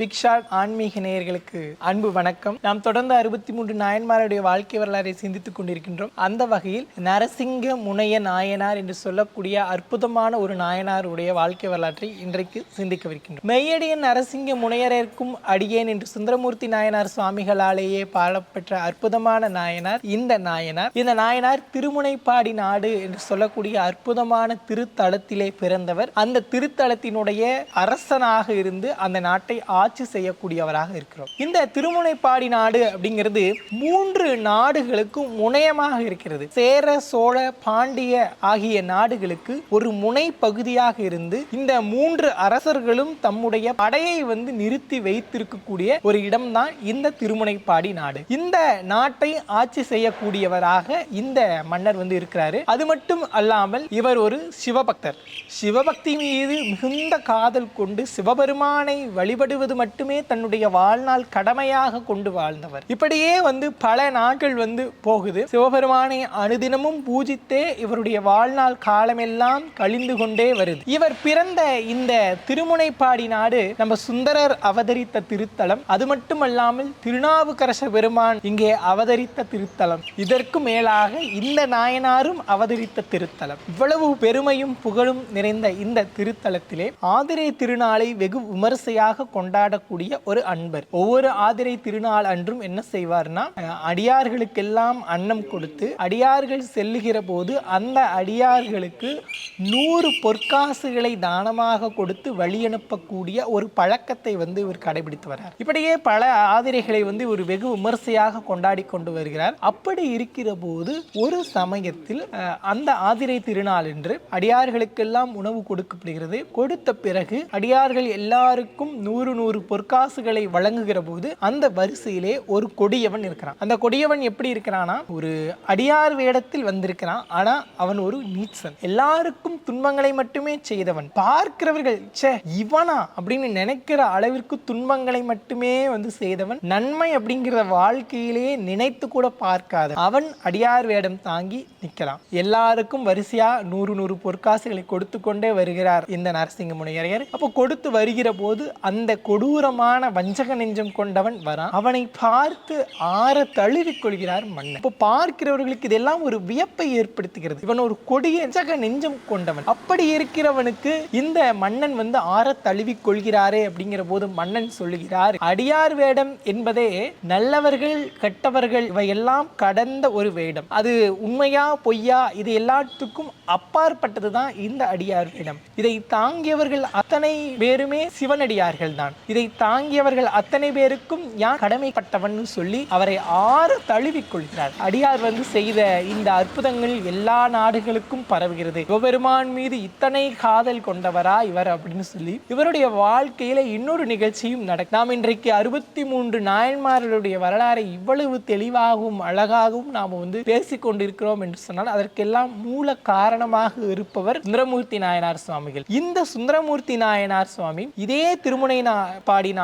பிக்ஷாட் ஆன்மீக நேயர்களுக்கு அன்பு வணக்கம். நாம் தொடர்ந்து அறுபத்தி மூன்று நாயன்மாருடைய வாழ்க்கை வரலாறை சிந்தித்துக் கொண்டிருக்கின்றோம். அந்த வகையில் நரசிங்க முனைய நாயனார் என்று சொல்லக்கூடிய அற்புதமான ஒரு நாயனாருடைய வாழ்க்கை வரலாற்றை இன்றைக்கு சிந்திக்கவிருக்கின்றோம். மெய்யடியன் நரசிங்க முனையரேற்கும் அடியேன் என்று சுந்தரமூர்த்தி நாயனார் சுவாமிகளாலேயே பாடப்பெற்ற அற்புதமான நாயனார் இந்த நாயனார். இந்த நாயனார் திருமுனைப்பாடி நாடு என்று சொல்லக்கூடிய அற்புதமான திருத்தலத்திலே பிறந்தவர். அந்த திருத்தலத்தினுடைய அரசனாக இருந்து அந்த நாட்டை ஆட்சி ஆட்சி செய்யக்கூடியவராக இருக்கிறோம். இந்த திருமுனைப்பாடி நாடு அப்படிங்கிறது மூன்று நாடுகளுக்கும் முனையமாக இருக்கிறது. சேர சோழ பாண்டிய ஆகிய நாடுகளுக்கு ஒரு முனை பகுதியாக இருந்து இந்த மூன்று அரசர்களும் தம்முடைய படையை வந்து நிறுத்தி வைத்திருக்கக்கூடிய ஒரு இடம்தான் இந்த திருமுனைப்பாடி நாடு. இந்த நாட்டை ஆட்சி செய்யக்கூடியவராக இந்த மன்னர் வந்து இருக்கிறாரு. அது மட்டும் அல்லாமல் இவர் ஒரு சிவபக்தர். சிவபக்தி மீது மிகுந்த காதல் கொண்டு சிவபெருமானை வழிபடுவது மட்டுமே தன்னுடைய வாழ்நாள் கடமையாக கொண்டு வாழ்ந்தவர். இப்படியே வந்து பல நாட்கள் வந்து போகுது. சிவபெருமானை அனுதினமும் பூஜித்தே இவருடைய வாழ்நாள் காலமெல்லாம் கழிந்து கொண்டே வருது. இவர் பிறந்த இந்த திருமுனைப்பாடி நாடு நம்ம சுந்தரர் அவதரித்த திருத்தலம். அது மட்டுமல்லாமல் திருநாவுக்கரச பெருமான் இங்கே அவதரித்த திருத்தலம். இதற்கு மேலாக இந்த நாயனாரும் அவதரித்த திருத்தலம். இவ்வளவு பெருமையும் புகழும் நிறைந்த இந்த திருத்தலத்திலே ஆதிரை திருநாளை வெகு விமரிசையாக கொண்டாடக்கூடிய ஒரு அன்பர். ஒவ்வொரு ஆதிரை திருநாள் அன்றும் என்ன செய்வார்னா அடியார்களுக்கெல்லாம் அன்னம் கொடுத்து அடியார்கள் செல்லுகிற போது அந்த அடியார்களுக்கு நூறு பொற்காசுகளை தானமாக கொடுத்து வழியனுப்பக்கூடிய ஒரு பழக்கத்தை வந்து இவர் கடைபிடித்து வரார் இப்படியே பல ஆதிரைகளை வந்து இவர் வெகு விமர்சையாக கொண்டாடி கொண்டு வருகிறார். அப்படி இருக்கிற போது ஒரு சமயத்தில் அந்த ஆதிரை திருநாள் என்று அடியார்களுக்கெல்லாம் உணவு கொடுக்கப்படுகிறது. கொடுத்த பிறகு அடியார்கள் எல்லாருக்கும் நூறு நூறு பொற்காசுகளை வழங்குகிற போது அந்த வரிசையிலே ஒரு கொடியவன் இருக்கிறான். அந்த கொடியவன் எப்படி இருக்கிறானா? ஒரு அடியார் வேடத்தில் வந்திருக்கிறான். ஆனா அவன் ஒரு நீச்சன் எல்லாருக்கும் துன்பங்களை மட்டுமே செய்தவன். பார்க்கிறவர்கள் சே இவனா? அப்படின்னு நினைக்கிற அளவிற்கு துன்பங்களை மட்டுமே வந்து செய்தவன். நன்மை அப்படிங்கிற வாழ்க்கையிலேயே நினைத்து கூட பார்க்காத அவன் அடியார் வேடம் தாங்கி நிற்கிறான். எல்லாருக்கும் வரிசையா நூறு நூறு பொற்காசுகளை கொடுத்து கொண்டே வருகிறார் இந்த நரசிங்க முனையரையர் அப்போ கொடுத்து வருகிற போது அந்த கொடூரமான வஞ்சக நெஞ்சம் கொண்டவன் வரான். அவனை பார்த்து ஆற தழுவி கொள்கிறார் மன்னன். இப்போ பார்க்கிறவர்களுக்கு இதெல்லாம் ஒரு வியப்பை ஏற்படுத்துகிறது. இவன் ஒரு கொடிய வஞ்சக நெஞ்சம் கொண்டவன். அப்படி இருக்கிறவனுக்கு இந்த மன்னன் வந்து ஆற தழுவி கொள்கிறாரே அப்படிங்கிற போது மன்னன் சொல்லுகிறார் அடியார் வேடம் என்பதே நல்லவர்கள் கெட்டவர்கள் இவையெல்லாம் கடந்த ஒரு வேடம். அது உண்மையா பொய்யா இது எல்லாத்துக்கும் அப்பாற்பட்டது தான் இந்த அடியார் வேடம். இதை தாங்கியவர்கள் அத்தனை பேருமே சிவனடியார்கள் தான் இதை தாங்கியவர்கள் அத்தனை பேருக்கும் யான் கடமைப்பட்டவன் சொல்லி அவரை ஆறு தழுவிக் கொள்கிறார் அடியார் வந்து செய்த இந்த அற்புதங்கள் எல்லா நாடுகளுக்கும் பரவுகிறது. சிவபெருமான் மீது இத்தனை காதல் கொண்டவரா இவர் அப்படின்னு சொல்லி இவருடைய வாழ்க்கையில இன்னொரு நிகழ்ச்சியும் நடக்கும். நாம் இன்றைக்கு அறுபத்தி மூன்று நாயன்மார்களுடைய வரலாறை இவ்வளவு தெளிவாகவும் அழகாகவும் நாம் வந்து பேசிக்கொண்டிருக்கிறோம் என்று சொன்னால் அதற்கெல்லாம் மூல காரணமாக இருப்பவர் சுந்தரமூர்த்தி நாயனார் சுவாமிகள். இந்த சுந்தரமூர்த்தி நாயனார் சுவாமி இதே திருமுனை நா- பாடி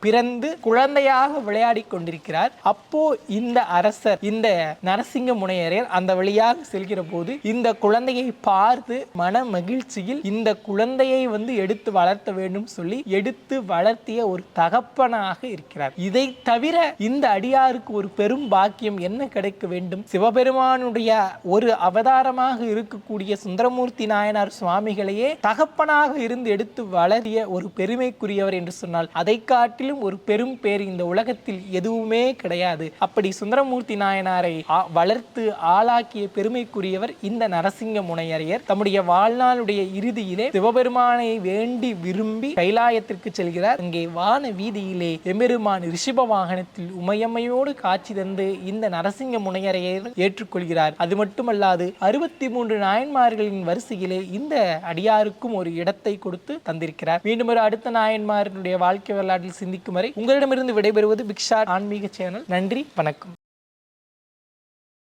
பிறந்து குழந்தையாக விளையாடி கொண்டிருக்கிறார். அப்போ இந்த அரசர் இந்த நரசிங்க முனையரையர் அந்த வழியாக செல்கிற போது இந்த குழந்தையை பார்த்து மன மகிழ்ச்சியில் இந்த குழந்தையை வந்து எடுத்து வளர்த்த வேண்டும் சொல்லி எடுத்து வளர்த்திய ஒரு தகப்பனாக இருக்கிறார். இதை தவிர இந்த அடியாருக்கு ஒரு பெரும் பாக்கியம் என்ன கிடைக்க வேண்டும்? சிவபெருமானுடைய ஒரு அவதாரமாக இருக்கக்கூடிய சுந்தரமூர்த்தி நாயனார் சுவாமிகளையே தகப்பனாக இருந்து எடுத்து வளரிய ஒரு பெருமைக்குரியவர் என்று சொன்னார் சொன்னால் அதை காட்டிலும் ஒரு பெரும் பேர் இந்த உலகத்தில் எதுவுமே கிடையாது. அப்படி சுந்தரமூர்த்தி நாயனாரை வளர்த்து ஆளாக்கிய பெருமைக்குரியவர் இந்த நரசிங்க முனையரையர். தம்முடைய வாழ்நாளுடைய இறுதியிலே சிவபெருமானை வேண்டி விரும்பி கைலாயத்திற்கு செல்கிறார். அங்கே வான வீதியிலே எம்பெருமான் ரிஷப வாகனத்தில் உமையம்மையோடு காட்சி தந்து இந்த நரசிங்க முனையரையர் ஏற்றுக்கொள்கிறார். அது மட்டுமல்லாது அறுபத்தி மூன்று நாயன்மார்களின் வரிசையிலே இந்த அடியாருக்கும் ஒரு இடத்தை கொடுத்து தந்திருக்கிறார். மீண்டும் ஒரு அடுத்த நாயன்மார்களுடைய வாழ்க்கை வரலாற்றில் சிந்திக்கும் வரை உங்களிடமிருந்து விடைபெறுவது பிக்ஷா ஆன்மீக சேனல். நன்றி வணக்கம்.